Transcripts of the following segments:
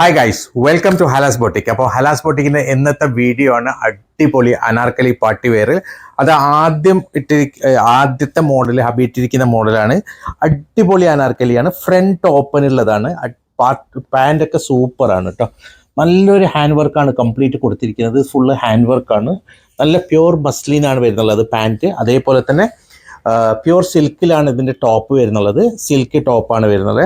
Hi guys welcome to Halas boutique അപ്പോൾ ഹലാസ് ബോട്ടിക്കിന്റെ ഇന്നത്തെ video ആണ് അടിപൊളി അനാർക്കലി പാർട്ടി വെയർ അത് ആദ്യം ഇട്ടി ആദ്യത്തെ മോഡൽ ഹബി ഇട്ടിരിക്കുന്ന മോഡലാണ് അടിപൊളി അനാർക്കലിയാണ്. ഫ്രണ്ട് ഓപ്പൺ ഉള്ളതാണ്. പാന്റ് ഒക്കെ സൂപ്പറാണ് കേട്ടോ നല്ലൊരു ഹാൻഡ് വർക്കാണ് കംപ്ലീറ്റ് കൊടുത്തിരിക്കുന്നത്. ഫുള്ള് ഹാൻഡ് വർക്കാണ് നല്ല പ്യുവർ മസ്ലിനാണ് വരുന്നുള്ളത് പാന്റ് അതേപോലെ തന്നെ പ്യുവർ സിൽക്കിലാണ് ഇതിന്റെ ടോപ്പ് വരുന്നുള്ളത്. സിൽക്ക് ടോപ്പാണ് വരുന്നത്.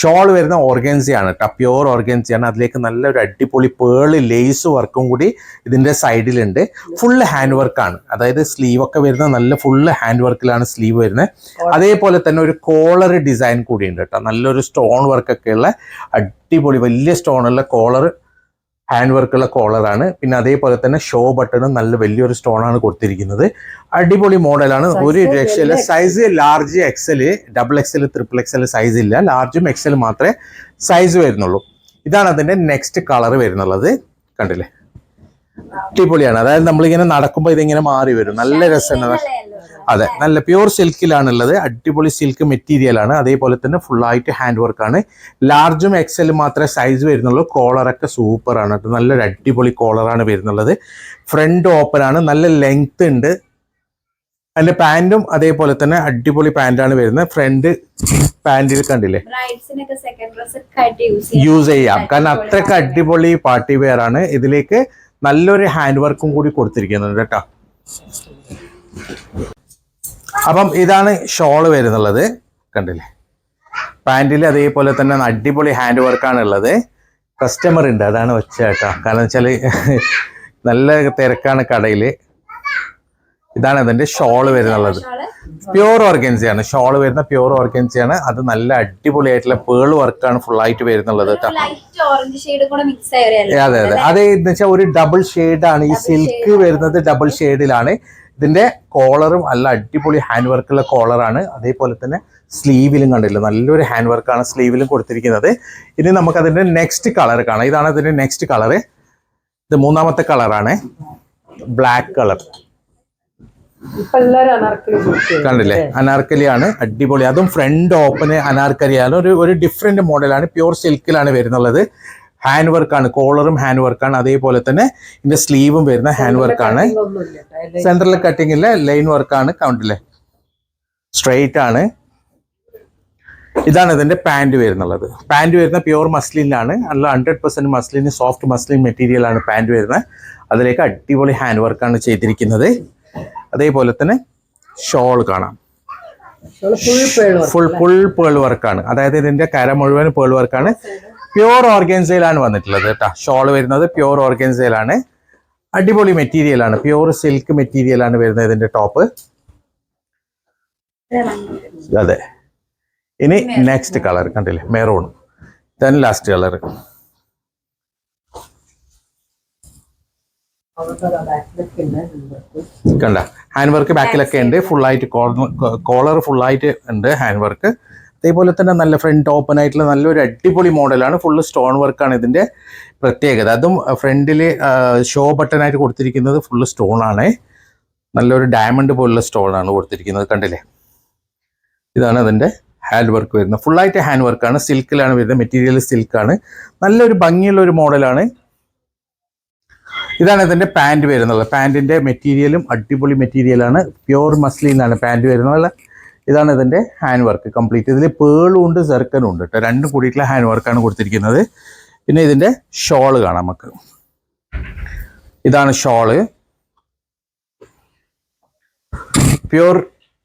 ഷോൾ വരുന്ന ഓർഗൻസിയാണ് കേട്ടോ. പ്യുവർ ഓർഗൻസിയാണ്. അതിലേക്ക് നല്ലൊരു അടിപൊളി പേൾ ലേസ് വർക്കും കൂടി ഇതിന്റെ സൈഡിലുണ്ട്. ഫുള്ള് ഹാൻഡ് വർക്കാണ് അതായത് സ്ലീവ് ഒക്കെ വരുന്ന നല്ല ഫുള്ള് ഹാൻഡ് വർക്കിലാണ് സ്ലീവ് വരുന്നത്. അതേപോലെ തന്നെ ഒരു കോളർ ഡിസൈൻ കൂടിയുണ്ട് ഉണ്ട് കേട്ടോ. നല്ലൊരു സ്റ്റോൺ വർക്കൊക്കെ ഉള്ള അടിപൊളി വലിയ സ്റ്റോണുള്ള കോളർ ഹാൻഡ് വർക്കുള്ള കോളറാണ് പിന്നെ അതേപോലെ തന്നെ ഷോ ബട്ടണും നല്ല വലിയൊരു സ്റ്റോൺ ആണ് കൊടുത്തിരിക്കുന്നത്. അടിപൊളി മോഡലാണ് ഒരു രക്ഷയില്ല size large XL double XL triple XL size ഇല്ല. ലാർജും എക്സൽ മാത്രമേ സൈസ് വരുന്നുള്ളൂ. ഇതാണ് അതിന്റെ നെക്സ്റ്റ് കളർ വരുന്നുള്ളത്. കണ്ടില്ലേ? അടിപൊളിയാണ്. അതായത് നമ്മളിങ്ങനെ നടക്കുമ്പോൾ ഇതിങ്ങനെ മാറി വരും. നല്ല രസമാണ് അതെ നല്ല പ്യൂർ സിൽക്കിലാണുള്ളത് അടിപൊളി സിൽക്ക് മെറ്റീരിയൽ ആണ് അതേപോലെ തന്നെ ഫുൾ ആയിട്ട് ഹാൻഡ് വർക്ക് ആണ് ലാർജും എക്സലും മാത്രമേ സൈസ് വരുന്നുള്ളൂ. കോളറൊക്കെ സൂപ്പർ ആണ് കേട്ടോ നല്ലൊരു അടിപൊളി കോളറാണ് വരുന്നുള്ളത്. ഫ്രണ്ട് ഓപ്പൺ ആണ് നല്ല ലെങ്ത് ഉണ്ട്. അതിന്റെ പാന്റും അതേപോലെ തന്നെ അടിപൊളി പാന്റാണ് വരുന്നത്. ഫ്രണ്ട് പാന്റിൽ കണ്ടില്ലേ? യൂസ് ചെയ്യാം. കാരണം അത്രയ്ക്ക് അടിപൊളി പാർട്ടി വെയർ ആണ്. ഇതിലേക്ക് നല്ലൊരു ഹാൻഡ് വർക്കും കൂടി കൊടുത്തിരിക്കുന്നുണ്ട് കേട്ടോ. അപ്പം ഇതാണ് ഷോൾ വരുന്നുള്ളത്. കണ്ടില്ലേ? പാന്റിൽ അതേപോലെ തന്നെ അടിപൊളി ഹാൻഡ് വർക്കാണ് ഉള്ളത്. കസ്റ്റമർ ഉണ്ട് അതാണ് വെച്ച കേട്ടോ. കാരണം വെച്ചാൽ നല്ല തിരക്കാണ് കടയിൽ ഇതാണ് അതിന്റെ ഷോൾ വരുന്നുള്ളത്. പ്യൂർ ഓർഗൻസിയാണ് ഷോൾ വരുന്ന പ്യൂർ ഓർഗൻസിയാണ് അത് നല്ല അടിപൊളിയായിട്ടുള്ള പേൾ വർക്കാണ് ഫുൾ ആയിട്ട് വരുന്നുള്ളത് അതെ അതെ. അത് എന്ന് വെച്ചാൽ ഒരു ഡബിൾ ആണ്. ഈ സിൽക്ക് വരുന്നത് ഡബിൾ ഷെയ്ഡിലാണ് ഇതിന്റെ കോളറും നല്ല അടിപൊളി ഹാൻഡ് വർക്കുള്ള കോളറാണ് അതേപോലെ തന്നെ സ്ലീവിലും കണ്ടില്ല നല്ലൊരു ഹാൻഡ് വർക്കാണ് സ്ലീവിലും കൊടുത്തിരിക്കുന്നത്. ഇനി നമുക്ക് അതിന്റെ നെക്സ്റ്റ് കളർ കാണാം. ഇതാണ് അതിന്റെ നെക്സ്റ്റ് കളർ ഇത് മൂന്നാമത്തെ കളറാണ് ബ്ലാക്ക് കളർ കണ്ടില്ലേ? അനാർക്കലിയാണ് അടിപൊളി. അതും ഫ്രണ്ട് ഓപ്പൺ അനാർക്കലിയാണ്. ഒരു ഒരു ഡിഫറെന്റ് മോഡലാണ് പ്യൂർ സിൽക്കിലാണ് വരുന്നുള്ളത്. ഹാൻഡ് വർക്കാണ് കോളറും ഹാൻഡ് വർക്കാണ് അതേപോലെ തന്നെ ഇതിന്റെ സ്ലീവും വരുന്ന ഹാൻഡ് വർക്കാണ് സെൻട്രൽ കട്ടിംഗ് ഇല്ല ലൈൻ വർക്കാണ് കൗണ്ടില്ലേ സ്ട്രെയിറ്റ് ആണ്. ഇതാണ് ഇതിന്റെ പാന്റ് വരുന്നുള്ളത്. പാന്റ് വരുന്ന പ്യുവർ മസ്ലിനാണ് നല്ല hundred percent muslin soft muslin material ആണ് പാന്റ് വരുന്നത്. അതിലേക്ക് അടിപൊളി ഹാൻഡ് വർക്കാണ് ചെയ്തിരിക്കുന്നത്. അതേപോലെ തന്നെ ഷോൾ കാണാം. ഫുൾ ഫുൾ പേൾ വർക്കാണ് അതായത് ഇതിന്റെ കര മുഴുവൻ പേൾ വർക്കാണ് പ്യുവർ ഓർഗൻസയിലാണ് വന്നിട്ടുള്ളത് കേട്ടോ. ഷോൾ വരുന്നത് പ്യുവർ ഓർഗൻസയിലാണ് അടിപൊളി മെറ്റീരിയൽ ആണ്. പ്യുവർ സിൽക്ക് മെറ്റീരിയൽ ആണ് വരുന്നത് ഇതിന്റെ ടോപ്പ് അതെ. ഇനി നെക്സ്റ്റ് കളർ കണ്ടില്ലേ? മെറൂൺ ദൻ ലാസ്റ്റ് കളർ കണ്ട. ഹാൻഡ് വർക്ക് ബാക്കിലൊക്കെ ഉണ്ട്. ഫുള്ളായിട്ട് കോളർ ഫുള്ളായിട്ട് ഉണ്ട് ഹാൻഡ് വർക്ക് അതേപോലെ തന്നെ നല്ല ഫ്രണ്ട് ഓപ്പൺ ആയിട്ടുള്ള നല്ലൊരു അടിപൊളി മോഡലാണ്. ഫുള്ള് സ്റ്റോൺ വർക്കാണ് ഇതിന്റെ പ്രത്യേകത. അതും ഫ്രണ്ടിൽ ഷോ ബട്ടൺ ആയിട്ട് കൊടുത്തിരിക്കുന്നത് ഫുള്ള് സ്റ്റോൺ ആണ്. നല്ലൊരു ഡയമണ്ട് പോലുള്ള സ്റ്റോൺ ആണ് കൊടുത്തിരിക്കുന്നത്. കണ്ടില്ലേ? ഇതാണ് അതിന്റെ ഹാൻഡ് വർക്ക് വരുന്നത്. ഫുള്ളായിട്ട് ഹാൻഡ് വർക്കാണ് സിൽക്കിലാണ് വരുന്നത്. മെറ്റീരിയൽ സിൽക്കാണ് നല്ലൊരു ഭംഗിയുള്ള ഒരു മോഡലാണ്. ഇതാണ് ഇതിന്റെ പാന്റ് വരുന്നത്. പാന്റിന്റെ മെറ്റീരിയലും അടിപൊളി മെറ്റീരിയലാണ് പ്യുവർ മസ്ലിനാണ് പാന്റ് വരുന്നത്. ഇതാണ് ഇതിന്റെ ഹാൻഡ് വർക്ക് കംപ്ലീറ്റ് ഇതിൽ പേളും ഉണ്ട് സെർക്കനും ഉണ്ട് കേട്ടോ രണ്ടും കൂടിയിട്ടുള്ള ഹാൻഡ് വർക്കാണ് കൊടുത്തിരിക്കുന്നത്. പിന്നെ ഇതിന്റെ ഷോൾ കാണാം നമുക്ക്. ഇതാണ് ഷോൾ പ്യൂർ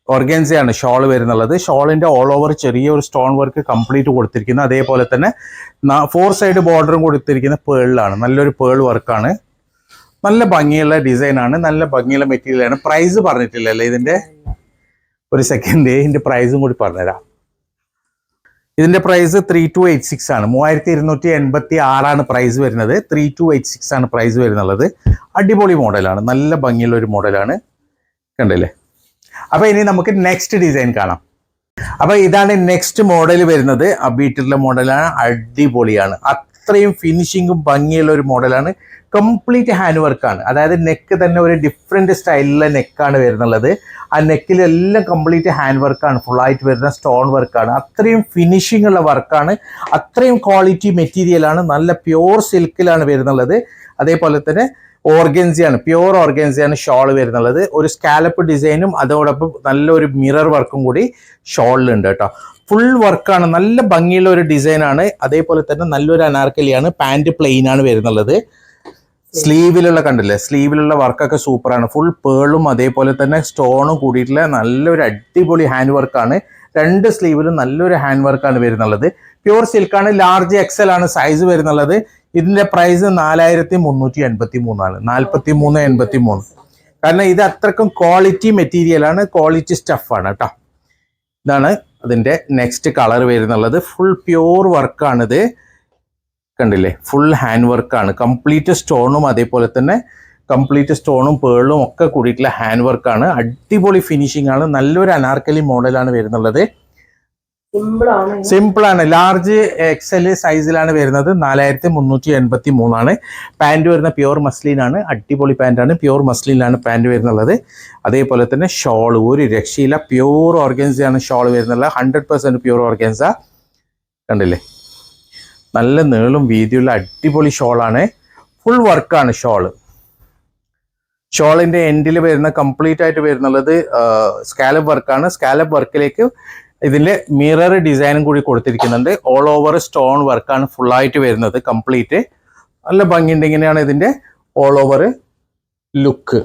ഓർഗൻസയാണ് ഷോൾ വരുന്നുള്ളത്. ഷോളിന്റെ ഓൾ ഓവർ ചെറിയ ഒരു സ്റ്റോൺ വർക്ക് കംപ്ലീറ്റ് കൊടുത്തിരിക്കുന്നത് അതേപോലെ തന്നെ ഫോർ സൈഡ് ബോർഡറും കൊടുത്തിരിക്കുന്ന പേളിലാണ് നല്ലൊരു പേൾ വർക്കാണ് നല്ല ഭംഗിയുള്ള ഡിസൈനാണ് നല്ല ഭംഗിയുള്ള മെറ്റീരിയലാണ് പ്രൈസ് പറഞ്ഞിട്ടില്ലല്ലേ ഇതിന്റെ. ഒരു സെക്കൻഡ് ഇതിന്റെ പ്രൈസും കൂടി പറഞ്ഞുതരാം. ഇതിന്റെ price three two eight six ആണ്. മൂവായിരത്തി ഇരുന്നൂറ്റി എൺപത്തി ആറാണ് പ്രൈസ് വരുന്നത്. ത്രീ ടു എയ്റ്റ് സിക്സ് ആണ് പ്രൈസ് വരുന്നുള്ളത്. അടിപൊളി മോഡലാണ്. നല്ല ഭംഗിയുള്ള ഒരു മോഡലാണ്. കണ്ടില്ലേ? അപ്പോൾ ഇനി നമുക്ക് നെക്സ്റ്റ് ഡിസൈൻ കാണാം. അപ്പോൾ ഇതാണ് നെക്സ്റ്റ് മോഡൽ വരുന്നത്. അബീറ്ററിലെ മോഡലാണ് അടിപൊളിയാണ്. അത്രയും ഫിനിഷിങ്ങും ഭംഗിയുള്ള ഒരു മോഡലാണ് കംപ്ലീറ്റ് ഹാൻഡ് വർക്കാണ് അതായത് നെക്ക് തന്നെ ഒരു ഡിഫറെന്റ് സ്റ്റൈലിലെ നെക്കാണ് വരുന്നുള്ളത്. ആ നെക്കിലെല്ലാം കംപ്ലീറ്റ് ഹാൻഡ് വർക്കാണ് ഫുള്ളായിട്ട് വരുന്ന സ്റ്റോൺ വർക്കാണ് അത്രയും ഫിനിഷിംഗ് ഉള്ള വർക്കാണ് അത്രയും ക്വാളിറ്റി മെറ്റീരിയലാണ് നല്ല പ്യുവർ സിൽക്കിലാണ് വരുന്നുള്ളത്. അതേപോലെ തന്നെ ഓർഗൻസിയാണ് പ്യോർ ഓർഗൻസിയാണ് ഷോൾ വരുന്നുള്ളത്. ഒരു സ്കാലപ്പ് ഡിസൈനും അതോടൊപ്പം നല്ലൊരു മിറർ വർക്കും കൂടി ഷോളിലുണ്ട് കേട്ടോ. ഫുൾ വർക്കാണ് നല്ല ഭംഗിയുള്ള ഒരു ഡിസൈനാണ് അതേപോലെ തന്നെ നല്ലൊരു അനാർക്കലിയാണ് പാന്റ് പ്ലെയിൻ ആണ് വരുന്നുള്ളത്. സ്ലീവിലുള്ള കണ്ടില്ലേ സ്ലീവിലുള്ള വർക്കൊക്കെ സൂപ്പറാണ് ഫുൾ പേളും അതേപോലെ തന്നെ സ്റ്റോണും കൂടിയിട്ടുള്ള നല്ലൊരു അടിപൊളി ഹാൻഡ് വർക്കാണ് രണ്ട് സ്ലീവിലും നല്ലൊരു ഹാൻഡ് വർക്കാണ് വരുന്നുള്ളത്. പ്യുവർ സിൽക്കാണ് ലാർജ് എക്സൽ ആണ് സൈസ് വരുന്നുള്ളത്. ഇതിന്റെ പ്രൈസ് നാലായിരത്തി മുന്നൂറ്റി എൺപത്തി മൂന്നാണ് നാൽപ്പത്തി മൂന്ന് എൺപത്തി മൂന്ന് കാരണം ഇത് അത്രക്കും ക്വാളിറ്റി മെറ്റീരിയൽ ആണ് ക്വാളിറ്റി സ്റ്റഫാണ് കേട്ടോ ഇതാണ് അതിന്റെ നെക്സ്റ്റ് കളർ വരുന്നുള്ളത്. ഫുൾ പ്യൂർ വർക്കാണിത് കണ്ടില്ലേ? ഫുൾ ഹാൻഡ് വർക്കാണ് കംപ്ലീറ്റ് സ്റ്റോണും അതേപോലെ തന്നെ കംപ്ലീറ്റ് സ്റ്റോണും പേളും ഒക്കെ കൂടിയിട്ടുള്ള ഹാൻഡ് വർക്കാണ് അടിപൊളി ഫിനിഷിംഗ് ആണ്. നല്ലൊരു അനാർക്കലി മോഡലാണ് വരുന്നുള്ളത്. സിമ്പിൾ ആണ്. ലാർജ് എക്സൽ സൈസിലാണ് വരുന്നത്. നാലായിരത്തി മുന്നൂറ്റി എൺപത്തി മൂന്നാണ് പാന്റ് വരുന്ന പ്യുവർ മസ്ലിനാണ് അടിപൊളി പാന്റാണ് പ്യുവർ മസ്ലിനാണ് പാന്റ് വരുന്നുള്ളത്. അതേപോലെ തന്നെ ഷോൾ ഒരു രക്ഷയില്ല. പ്യുവർ ഓർഗൻസയാണ് ഷോൾ വരുന്നുള്ളത്. ഹൺഡ്രഡ് പെർസെന്റ് പ്യുവർ ഓർഗൻസ കണ്ടില്ലേ? നല്ല നീളും വീതിയുള്ള അടിപൊളി ഷോളാണ് ഫുൾ വർക്കാണ് ഷോൾ ഷോളിന്റെ എൻഡിൽ വരുന്ന കംപ്ലീറ്റ് ആയിട്ട് വരുന്നുള്ളത് സ്കാലപ്പ് വർക്കാണ് സ്കാലപ്പ് വർക്കിലേക്ക് ഇതിന്റെ മിറർ ഡിസൈനും കൂടി കൊടുത്തിരിക്കുന്നുണ്ട്. ഓൾ ഓവർ സ്റ്റോൺ വർക്കാണ് ഫുൾ ആയിട്ട് വരുന്നത് കംപ്ലീറ്റ് നല്ല ഭംഗിയുണ്ട് ഇങ്ങനെയാണ് ഇതിന്റെ ഓൾ ഓവർ ലുക്ക്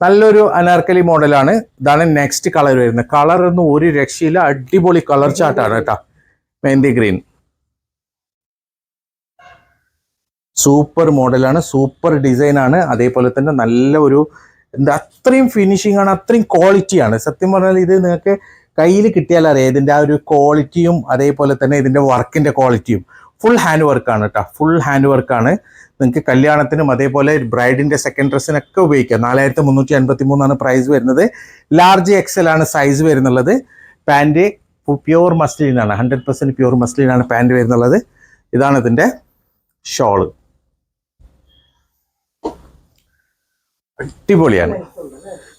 നല്ലൊരു അനാർക്കലി മോഡലാണ് ഇതാണ് നെക്സ്റ്റ് കളർ വരുന്നത്. കളർ ഒന്നും ഒരു രക്ഷയില്ല. അടിപൊളി കളർ ചാർട്ടാണ് കേട്ടോ. മെഹന്തി ഗ്രീൻ സൂപ്പർ മോഡലാണ് സൂപ്പർ ഡിസൈനാണ് അതേപോലെ തന്നെ നല്ല ഒരു എന്താ അത്രയും ഫിനിഷിംഗ് ആണ് അത്രയും ക്വാളിറ്റിയാണ് സത്യം പറഞ്ഞാൽ ഇത് നിങ്ങൾക്ക് കയ്യിൽ കിട്ടിയാൽ അറിയാം ഇതിന്റെ ആ ഒരു ക്വാളിറ്റിയും അതേപോലെ തന്നെ ഇതിന്റെ വർക്കിന്റെ ക്വാളിറ്റിയും ഫുൾ ഹാൻഡ് വർക്കാണ് കേട്ടോ ഫുൾ ഹാൻഡ് വർക്കാണ് നിങ്ങൾക്ക് കല്യാണത്തിനും അതേപോലെ ബ്രൈഡിന്റെ സെക്കൻഡ് ഡ്രസ്സിനൊക്കെ ഉപയോഗിക്കാം. നാലായിരത്തി മുന്നൂറ്റി അൻപത്തി മൂന്നാണ് പ്രൈസ് വരുന്നത് ലാർജ് എക്സൽ ആണ് സൈസ് വരുന്നുള്ളത് പാന്റ് പ്യുവർ മസ്ലിനാണ് ഹൺഡ്രഡ് പെർസെന്റ് പ്യുവർ മസ്ലിനാണ് പാന്റ് വരുന്നുള്ളത്. ഇതാണ് ഇതിന്റെ ഷോൾ അടിപൊളിയാണ്.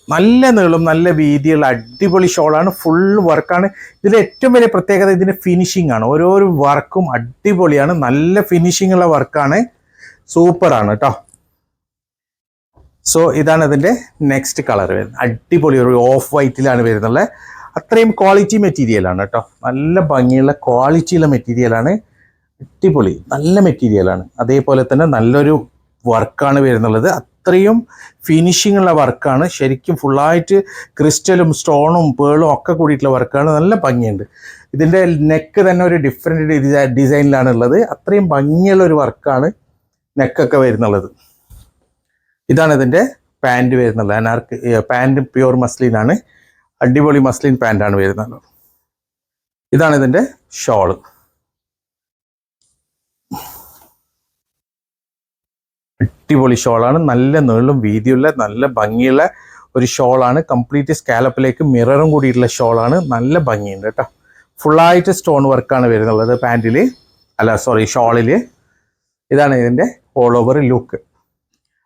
നല്ല നീളം നല്ല വീതിയുള്ള അടിപൊളി ഷോളാണ് ഫുൾ വർക്കാണ് ഇതിൽ ഏറ്റവും വലിയ പ്രത്യേകത ഇതിന്റെ ഫിനിഷിംഗ് ആണ്. ഓരോരോ വർക്കും അടിപൊളിയാണ്. നല്ല ഫിനിഷിംഗ് ഉള്ള വർക്കാണ് സൂപ്പറാണ് കേട്ടോ സോ ഇതാണ് ഇതിന്റെ നെക്സ്റ്റ് കളർ വരുന്നത്. അടിപൊളി ഒരു ഓഫ് വൈറ്റിലാണ് വരുന്നത്. അത്രയും ക്വാളിറ്റി മെറ്റീരിയലാണ് കേട്ടോ നല്ല ഭംഗിയുള്ള ക്വാളിറ്റിയുള്ള മെറ്റീരിയലാണ് അടിപൊളി നല്ല മെറ്റീരിയലാണ് അതേപോലെ തന്നെ നല്ലൊരു വർക്കാണ് വരുന്നുള്ളത് അത്രയും ഫിനിഷിങ്ങുള്ള വർക്കാണ്. ശരിക്കും ഫുള്ളായിട്ട് ക്രിസ്റ്റലും സ്റ്റോണും പേളും ഒക്കെ കൂടിയിട്ടുള്ള വർക്കാണ്. നല്ല ഭംഗിയുണ്ട്. ഇതിന്റെ നെക്ക് തന്നെ ഒരു ഡിഫറെന്റ് ഡിസൈനിലാണ് ഉള്ളത് അത്രയും ഭംഗിയുള്ള ഒരു വർക്കാണ് നെക്കൊക്കെ വരുന്നുള്ളത്. ഇതാണ് ഇതിന്റെ പാന്റ് വരുന്നുള്ളത് അനാർക്ക് പാന്റ് പ്യുവർ മസ്ലിനാണ് അടിപൊളി മസ്ലിൻ പാന്റാണ് വരുന്നത്. ഇതാണ് ഇതിന്റെ ഷോൾ അടിപൊളി ഷോളാണ്. നല്ല നീളും വീതിയുള്ള നല്ല ഭംഗിയുള്ള ഒരു ഷോളാണ്. കംപ്ലീറ്റ് സ്കാലപ്പിലേക്ക് മിററും കൂടിയിട്ടുള്ള ഷോളാണ്. നല്ല ഭംഗിയുണ്ട് കേട്ടോ. ഫുള്ളായിട്ട് സ്റ്റോൺ വർക്കാണ് വരുന്നുള്ളത് പാന്റിൽ അല്ല സോറി ഷോളിൽ ഇതാണ് ഇതിന്റെ ഓൾ ഓവർ ലുക്ക്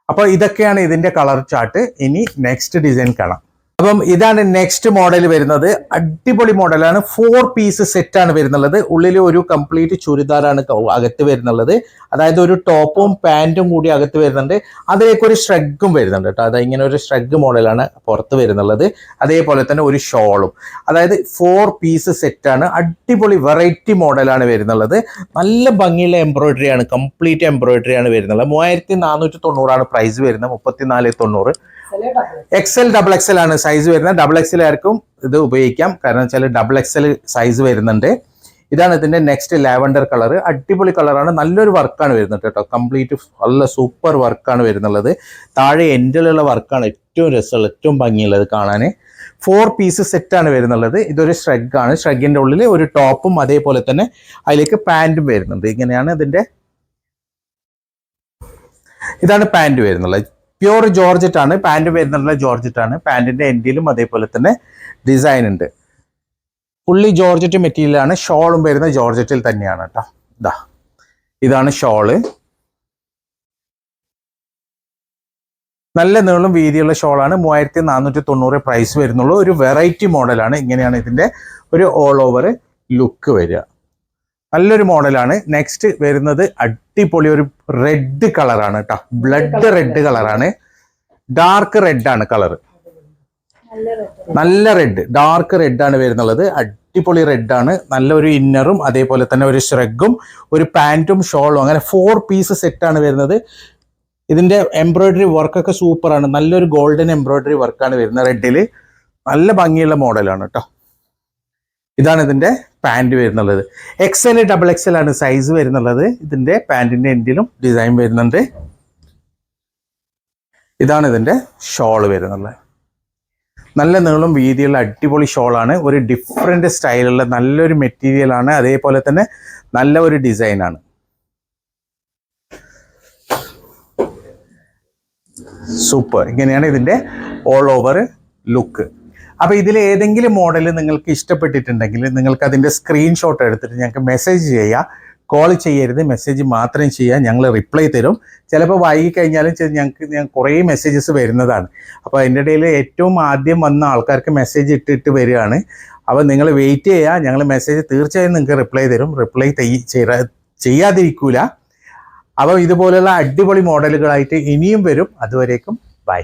അപ്പോൾ ഇതൊക്കെയാണ് ഇതിന്റെ കളർ ചാർട്ട്. ഇനി നെക്സ്റ്റ് ഡിസൈൻ കാണാം. അപ്പം ഇതാണ് നെക്സ്റ്റ് മോഡൽ വരുന്നത്. അടിപൊളി മോഡലാണ് ഫോർ പീസ് സെറ്റ് ആണ് വരുന്നുള്ളത്. ഉള്ളിൽ ഒരു കംപ്ലീറ്റ് ചുരിദാറാണ് അകത്ത് വരുന്നുള്ളത്. അതായത് ഒരു ടോപ്പും പാന്റും കൂടി അകത്ത് വരുന്നുണ്ട്. അതിലേക്ക് ഒരു ഷ്രഗും വരുന്നുണ്ട് കേട്ടോ. അതായത് ഇങ്ങനെ ഒരു ഷ്രഗ് മോഡലാണ് പുറത്ത് വരുന്നുള്ളത്. അതേപോലെ തന്നെ ഒരു ഷോളും. അതായത് ഫോർ പീസ് സെറ്റാണ് അടിപൊളി വെറൈറ്റി മോഡലാണ് വരുന്നുള്ളത്. നല്ല ഭംഗിയുള്ള എംബ്രോയിഡറി ആണ്. കംപ്ലീറ്റ് എംബ്രോയിഡറി ആണ് വരുന്നുള്ളത്. മൂവായിരത്തി നാനൂറ്റി തൊണ്ണൂറാണ് പ്രൈസ് വരുന്നത്. മുപ്പത്തിനാല് തൊണ്ണൂറ്. എക്സൽ ഡബിൾ എക്സൽ ആണ് സൈസ് വരുന്നത്. ഡബിൾ എക്സൽ ആർക്കും ഇത് ഉപയോഗിക്കാം. കാരണം വെച്ചാൽ ഡബിൾ എക്സൽ സൈസ് വരുന്നുണ്ട്. ഇതാണ് ഇതിന്റെ നെക്സ്റ്റ് ലാവൻഡർ കളർ അടിപൊളി കളറാണ് നല്ലൊരു വർക്കാണ് വരുന്നത് കേട്ടോ. കംപ്ലീറ്റ് നല്ല സൂപ്പർ വർക്കാണ് വരുന്നുള്ളത്. താഴെ എൻഡിലുള്ള വർക്കാണ് ഏറ്റവും രസമുള്ള ഏറ്റവും ഭംഗിയുള്ളത് കാണാൻ ഫോർ പീസ് സെറ്റാണ് വരുന്നുള്ളത്. ഇതൊരു ഷ്രഗ് ആണ്. ഷ്രഗിന്റെ ഉള്ളിൽ ഒരു ടോപ്പും അതേപോലെ തന്നെ അതിലേക്ക് പാന്റും വരുന്നുണ്ട്. ഇങ്ങനെയാണ് ഇതിന്റെ ഇതാണ് പാന്റ് വരുന്നുള്ളത്. പ്യൂർ ജോർജറ്റ് ആണ് പാന്റ് വരുന്നുള്ള ജോർജറ്റ് ആണ്. പാൻറിന്റെ എൻഡിലും അതേപോലെ തന്നെ ഡിസൈൻ ഉണ്ട്. ഫുള്ളി ജോർജറ്റ് മെറ്റീരിയൽ ആണ് ഷോളും വരുന്ന ജോർജറ്റിൽ തന്നെയാണ് കേട്ടോ ഇതാ ഇതാണ് ഷോൾ. നല്ല നീളം വീതിയുള്ള ഷോളാണ് മൂവായിരത്തി നാനൂറ്റി തൊണ്ണൂറ് പ്രൈസ് വരുന്നുള്ളൂ. ഒരു വെറൈറ്റി മോഡലാണ് ഇങ്ങനെയാണ് ഇതിന്റെ ഒരു ഓൾ ഓവർ ലുക്ക് വരിക. നല്ലൊരു മോഡലാണ്. നെക്സ്റ്റ് വരുന്നത് അടിപൊളി ഒരു റെഡ് കളറാണ് കേട്ടോ ബ്ലഡ് റെഡ് കളറാണ് ഡാർക്ക് റെഡ് ആണ്. കളർ നല്ല റെഡ് ഡാർക്ക് റെഡ് ആണ് വരുന്നുള്ളത്. അടിപൊളി റെഡ് ആണ്. നല്ലൊരു ഇന്നറും അതേപോലെ തന്നെ ഒരു ഷ്രഗും ഒരു പാന്റും ഷോളും അങ്ങനെ ഫോർ പീസ് സെറ്റ് ആണ് വരുന്നത്. ഇതിന്റെ എംബ്രോയിഡറി വർക്കൊക്കെ സൂപ്പറാണ് നല്ലൊരു ഗോൾഡൻ എംബ്രോയിഡറി വർക്കാണ് വരുന്നത് റെഡിൽ നല്ല ഭംഗിയുള്ള മോഡലാണ് കേട്ടോ ഇതാണ് ഇതിന്റെ pant വരുന്നുള്ളത്. X L double X L ആണ് സൈസ് വരുന്നുള്ളത്. ഇതിന്റെ പാന്റിന്റെ എൻഡിലും ഡിസൈൻ വരുന്നുണ്ട്. ഇതാണ് ഇതിന്റെ ഷോൾ വരുന്നുള്ളത്. നല്ല നീളം വീതിയുള്ള അടിപൊളി ഷോളാണ് ഒരു ഡിഫറെന്റ് സ്റ്റൈലുള്ള നല്ലൊരു മെറ്റീരിയൽ ആണ്. അതേപോലെ തന്നെ നല്ല ഒരു ഡിസൈൻ ആണ്. സൂപ്പർ ഇങ്ങനെയാണ് ഇതിന്റെ ഓൾ ഓവർ ലുക്ക് അപ്പൊ ഇതിൽ ഏതെങ്കിലും മോഡൽ നിങ്ങൾക്ക് ഇഷ്ടപ്പെട്ടിട്ടുണ്ടെങ്കിൽ നിങ്ങൾക്ക് അതിന്റെ സ്ക്രീൻഷോട്ട് എടുത്തിട്ട് ഞങ്ങൾക്ക് മെസ്സേജ് ചെയ്യുക കോൾ ചെയ്യരുത്. മെസ്സേജ് മാത്രം ചെയ്യുക ഞങ്ങൾ റിപ്ലൈ തരും. ചിലപ്പോൾ വൈകി കഴിഞ്ഞാലും ഞങ്ങൾക്ക് ഞാൻ കുറേ മെസ്സേജസ് വരുന്നതാണ്. അപ്പോൾ അതിന്റെ ഇടയിൽ ഏറ്റവും ആദ്യം വന്ന ആൾക്കാർക്ക് മെസ്സേജ് ഇട്ടിട്ട് വരികയാണ്. അപ്പോൾ നിങ്ങൾ വെയിറ്റ് ചെയ്യുക ഞങ്ങൾ മെസ്സേജ് തീർച്ചയായും നിങ്ങൾക്ക് റിപ്ലൈ തരും. റിപ്ലൈ ചെയ്യാതിരിക്കൂല. അപ്പോൾ ഇതുപോലുള്ള അടിപൊളി മോഡലുകളായിട്ട് ഇനിയും വരും. അതുവരേക്കും ബൈ